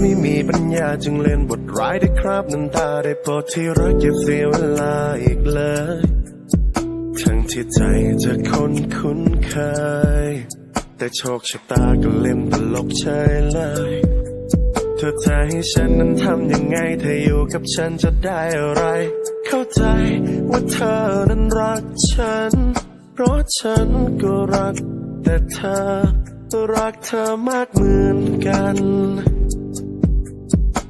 ไม่มีปัญญาจึงเล่นบทร้ายได้ครับน้ำตาได้โปรดที่รักอย่าเสียเวลาอีกเลย ทั้งที่ใจจะคนคุ้นเคย แต่โชคชะตาก็เล่นตลกเฉยเลยเธอจะให้ฉันนั้นทำยังไงเธออยู่กับฉันจะได้อะไร เข้าใจว่าเธอนั้นรักฉัน เพราะฉันก็รัก แต่เธอรักเธอมากเหมือนกัน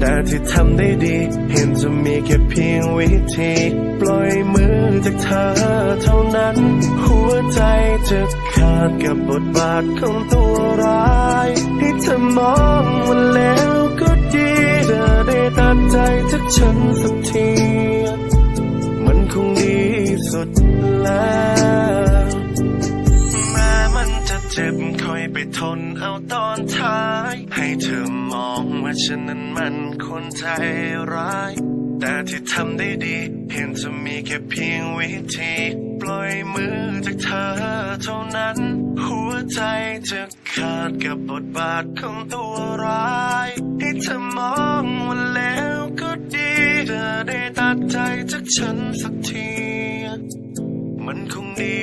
แต่ที่ทำได้ดี เห็นจะมีแค่เพียงวิธี ปล่อยมือจากเธอเท่านั้น หัวใจจะขาดกับบทบาทของตัวร้ายให้เธอมองว่าแล้วก็ดีเธอได้ตัดใจจากฉันสักที มันคงดีสุดแล้วแม้มันจะเจ็บคอยไปทนเอาตอนท้าย ให้เธอมองว่าฉันนั้นมันคนใจร้าย แต่ที่ทำได้ดี เห็นจะมีแค่เพียงวิธี ปล่อยมือจากเธอเท่านั้น หัวใจจะขาดกับบทบาทของตัวร้าย ให้เธอมองว่าแล้วก็ดีเธอได้ตัดใจจากฉันสักที มันคงดี